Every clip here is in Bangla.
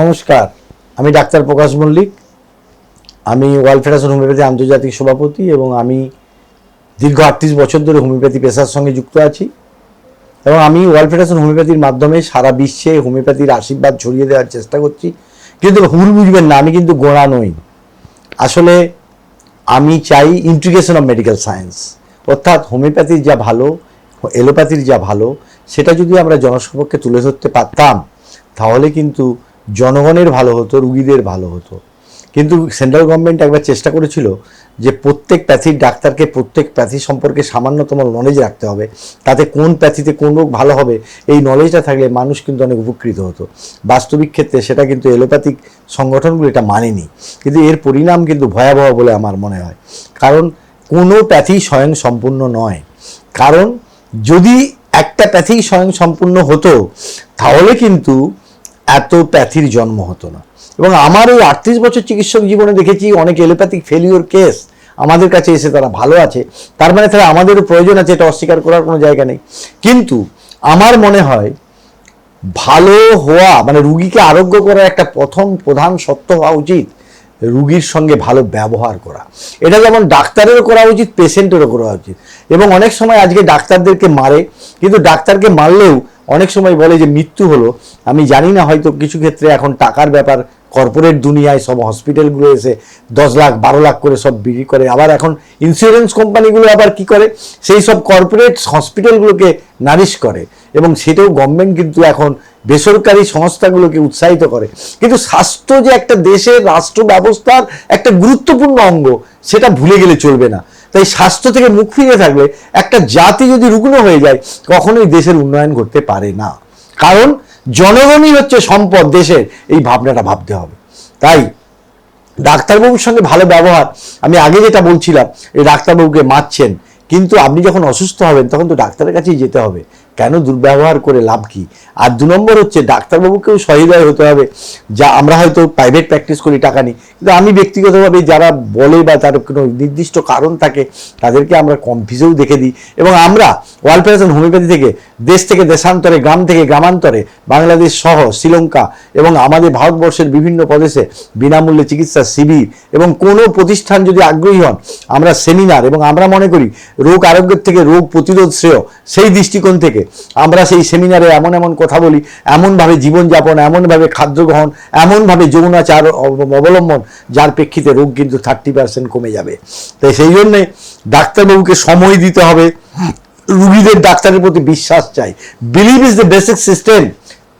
নমস্কার, আমি ডাক্তার প্রকাশ মল্লিক। আমি ওয়ার্ল্ড ফেডারেশন হোমিওপ্যাথি আন্তর্জাতিক সভাপতি এবং আমি দীর্ঘ আটত্রিশ বছর ধরে হোমিওপ্যাথি পেশার সঙ্গে যুক্ত আছি এবং আমি ওয়ার্ল্ড ফেডারেশন হোমিওপ্যাথির মাধ্যমে সারা বিশ্বে হোমিওপ্যাথির আশীর্বাদ ছড়িয়ে দেওয়ার চেষ্টা করছি। কিন্তু ভুল বুঝবেন না, আমি কিন্তু গোড়া নই। আসলে আমি চাই ইন্টিগ্রেশন অফ মেডিকেল সায়েন্স অর্থাৎ হোমিওপ্যাথির যা ভালো, এলোপ্যাথির যা ভালো, সেটা যদি আমরা জনসমক্ষে তুলে ধরতে পারতাম, তাহলে কিন্তু জনগণের ভালো হতো, রুগীদের ভালো হতো। কিন্তু সেন্ট্রাল গভর্নমেন্ট একবার চেষ্টা করেছিল যে প্রত্যেক প্যাথির ডাক্তারকে, প্রত্যেক প্যাথি সম্পর্কে সামান্যতম নলেজ রাখতে হবে। তাতে কোন প্যাথিতে কোন রোগ ভালো হবে, এই নলেজটা থাকলে মানুষ কিন্তু অনেক উপকৃত হতো। বাস্তবিক ক্ষেত্রে সেটা কিন্তু এলোপ্যাথিক সংগঠনগুলো এটা মানেনি। কিন্তু এর পরিণাম কিন্তু ভয়াবহ বলে আমার মনে হয়। কারণ কোনো প্যাথি স্বয়ং সম্পূর্ণ নয়। কারণ যদি একটা প্যাথি স্বয়ং সম্পূর্ণ হতো, তাহলে কিন্তু এত প্যাথির জন্ম হতো না। এবং আমার এই আটত্রিশ বছর চিকিৎসক জীবনে দেখেছি, অনেক এলোপ্যাথিক ফেলিওর কেস আমাদের কাছে এসে তারা ভালো আছে। তার মানে তারা আমাদেরও প্রয়োজন আছে, এটা অস্বীকার করার কোনো জায়গা নেই। কিন্তু আমার মনে হয়, ভালো হওয়া মানে রুগীকে আরোগ্য করার একটা প্রথম প্রধান সত্য হওয়া উচিত, রুগীর সঙ্গে ভালো ব্যবহার করা। এটা যেমন ডাক্তারেরও করা উচিত পেশেন্টেরও করা উচিত। এবং অনেক সময় আজকে ডাক্তারদেরকে মারে, কিন্তু ডাক্তারকে মারলেও অনেক সময় বলে যে মৃত্যু হলো। আমি জানি না হয়তো কিছু ক্ষেত্রে এখন টাকার ব্যাপার কর্পোরেট দুনিয়ায় সব হসপিটালগুলো এসে দশ লাখ, বারো লাখ করে সব বিক্রি করে। আবার এখন ইন্স্যুরেন্স কোম্পানিগুলো আবার কি করে? সেই সব কর্পোরেট হসপিটালগুলোকে নারিশ করে। এবং সেটাও গভর্নমেন্ট কিন্তু এখন বেসরকারি সংস্থাগুলোকে উৎসাহিত করে। কিন্তু স্বাস্থ্য যে একটা দেশের রাষ্ট্র ব্যবস্থার একটা গুরুত্বপূর্ণ অঙ্গ, সেটা ভুলে গেলে চলবে না। তাই স্বাস্থ্য থেকে মুখ ফিরে থাকলে একটা জাতি যদি রুগ্ন হয়ে যায়, কখনোই দেশের উন্নয়ন করতে পারে না। কারণ জনগণই হচ্ছে সম্পদ, দেশের। এই ভাবনাটা ভাবতে হবে। তাই ডাক্তারবাবুর সঙ্গে ভালো ব্যবহার, আমি আগে যেটা বলছিলাম, এই ডাক্তারবাবুকে মারছেন, কিন্তু আপনি যখন অসুস্থ হবেন, তখন তো ডাক্তারের কাছেই যেতে হবে। কেন দুর্ব্যবহার করে লাভ কি? আর দু নম্বর হচ্ছে, ডাক্তারবাবুকেও সহৃদয় হতে হবে। যা আমরা হয়তো প্রাইভেট প্র্যাকটিস করি টাকা নিই কিন্তু আমি ব্যক্তিগতভাবে যারা বলে বা তার কোনো নির্দিষ্ট কারণ থাকে, তাদেরকে আমরা কম ফিজেও দেখে দিই। এবং আমরা ওয়ার্ল্ড ফেডারেশন হোমিওপ্যাথি থেকে, দেশ থেকে দেশান্তরে, গ্রাম থেকে গ্রামান্তরে, বাংলাদেশ সহ শ্রীলঙ্কা এবং আমাদের ভারতবর্ষের বিভিন্ন প্রদেশে বিনামূল্যে চিকিৎসা শিবির এবং কোনো প্রতিষ্ঠান যদি আগ্রহী হন, আমরা সেমিনার এবং আমরা মনে করি, রোগ আরোগ্যের থেকে রোগ প্রতিরোধ শ্রেয়, সেই দৃষ্টিকোণ থেকে আমরা সেই সেমিনারে এমন এমন কথা বলি, এমনভাবে জীবনযাপন, এমনভাবে খাদ্য গ্রহণ এমনভাবে যৌনাচার অব- অবলম্বন, যার প্রেক্ষিতে রোগ কিন্তু থার্টি পার্সেন্ট কমে যাবে। তাই সেই জন্যে ডাক্তারবাবুকে সময় দিতে হবে। রুগীদের ডাক্তারের প্রতি বিশ্বাস চাই। Believe is the basic system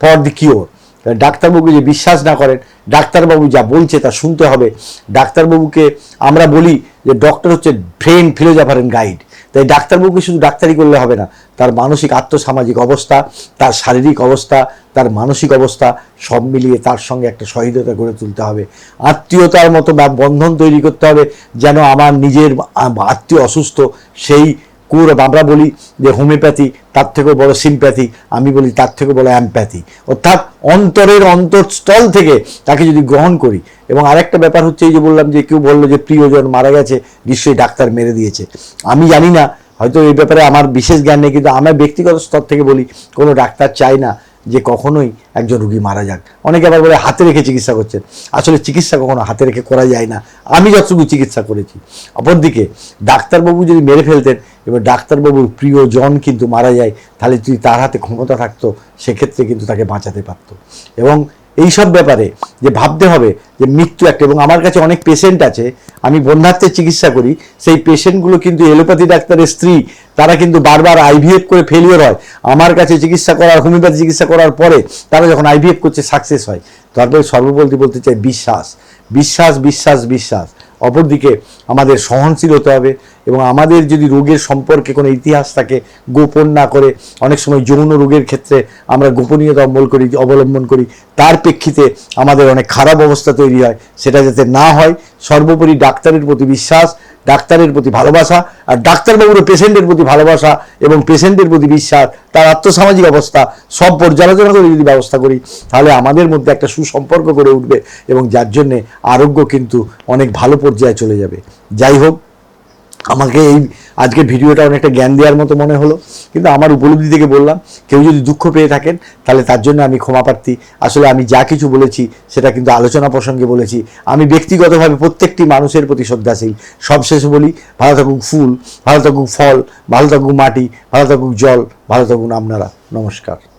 for the cure ডাক্তারবাবু যে বিশ্বাস না করেন, ডাক্তারবাবু যা বলছে তা শুনতে হবে। ডাক্তারবাবুকে আমরা বলি যে, ডক্টর হচ্ছে ফ্রেন্ড ফিলোজাফার অ্যান্ড গাইড। তাই ডাক্তারবাবুকে শুধু ডাক্তারি করলে হবে না, তার মানসিক আত্মসামাজিক অবস্থা, তার শারীরিক অবস্থা, তার মানসিক অবস্থা, সব মিলিয়ে তার সঙ্গে একটা সহৃদতা গড়ে তুলতে হবে। আত্মীয়তার মতো বন্ধন তৈরি করতে হবে, যেন আমার নিজের আত্মীয় অসুস্থ সেই কুর আমরা বলি যে হোমিওপ্যাথি, তার থেকেও বড় সিমপ্যাথি, আমি বলি তার থেকেও বড় অ্যাম্প্যাথি। অর্থাৎ অন্তরের অন্তঃস্থল থেকে তাকে যদি গ্রহণ করি, এবং আরেকটা ব্যাপার হচ্ছে এই যে বললাম যে কেউ বলল যে প্রিয়জন মারা গেছে, নিশ্চয়ই ডাক্তার মেরে দিয়েছে। আমি জানি না, হয়তো এই ব্যাপারে আমার বিশেষ জ্ঞান নেই, কিন্তু আমার ব্যক্তিগত স্তর থেকে বলি, কোনো ডাক্তার চাই না যে কখনোই একজন রুগী মারা যাক। অনেকে আবার বলে হাতে রেখে চিকিৎসা করছেন আসলে চিকিৎসা কখনো হাতে রেখে করা যায় না। আমি যতটুকু চিকিৎসা করেছি। অপরদিকে ডাক্তারবাবু যদি মেরে ফেলতেন, এবার ডাক্তারবাবুর প্রিয়জন কিন্তু মারা যায়, তাহলে যদি তার হাতে ক্ষমতা থাকতো, সেক্ষেত্রে কিন্তু তাকে বাঁচাতে পারতো। এবং এই সব ব্যাপারে যে ভাবতে হবে যে মৃত্যু একটা, এবং আমার কাছে অনেক পেশেন্ট আছে, আমি বন্ধাত্মের চিকিৎসা করি, সেই পেশেন্টগুলো কিন্তু এলোপ্যাথি ডাক্তারের স্ত্রী, তারা কিন্তু বারবার আইভিএফ করে ফেলিওর হয়। আমার কাছে চিকিৎসা করার, হোমিওপ্যাথি চিকিৎসা করার পরে তারা যখন আইভিএফ করছে সাকসেস হয়। তারপরে সর্ববলতি বলতে চাই, বিশ্বাস। বিশ্বাস বিশ্বাস বিশ্বাস। অপরদিকে আমাদের সহনশীল হতে হবে এবং আমাদের যদি রোগের সম্পর্কে কোনো ইতিহাস থাকে, গোপন না করে, অনেক সময় যৌন রোগের ক্ষেত্রে আমরা গোপনীয়তা অবল করি, অবলম্বন করি, তার প্রেক্ষিতে আমাদের অনেক খারাপ অবস্থা তৈরি হয়, সেটা যাতে না হয়। সর্বোপরি ডাক্তারের প্রতি বিশ্বাস ডাক্তারের প্রতি ভালোবাসা আর ডাক্তারবাবুর পেশেন্টের প্রতি ভালোবাসা এবং পেশেন্টের প্রতি বিশ্বাস, তার আত্মসামাজিক অবস্থা, সব পর্যালোচনা করে যদি ব্যবস্থা করি, তাহলে আমাদের মধ্যে একটা সুসম্পর্ক গড়ে উঠবে এবং যার জন্যে আরোগ্য কিন্তু অনেক ভালো পর্যায়ে চলে যাবে। যাই হোক আমাকে এই আজকে ভিডিওটা অনেকটা জ্ঞান দেওয়ার মতো মনে হলো। কিন্তু আমার উপলব্ধি থেকে বললাম, কেউ যদি দুঃখ পেয়ে থাকেন, তাহলে তার জন্য আমি ক্ষমা প্রার্থী। আসলে আমি যা কিছু বলেছি, সেটা কিন্তু আলোচনা প্রসঙ্গে বলেছি। আমি ব্যক্তিগতভাবে প্রত্যেকটি মানুষের প্রতি শ্রদ্ধাশীল। সবশেষে বলি, ভালো থাকুক ফুল, ভালো থাকুক ফল, ভালো থাকুক মাটি, ভালো থাকুক জল, ভালো থাকুন আপনারা। নমস্কার।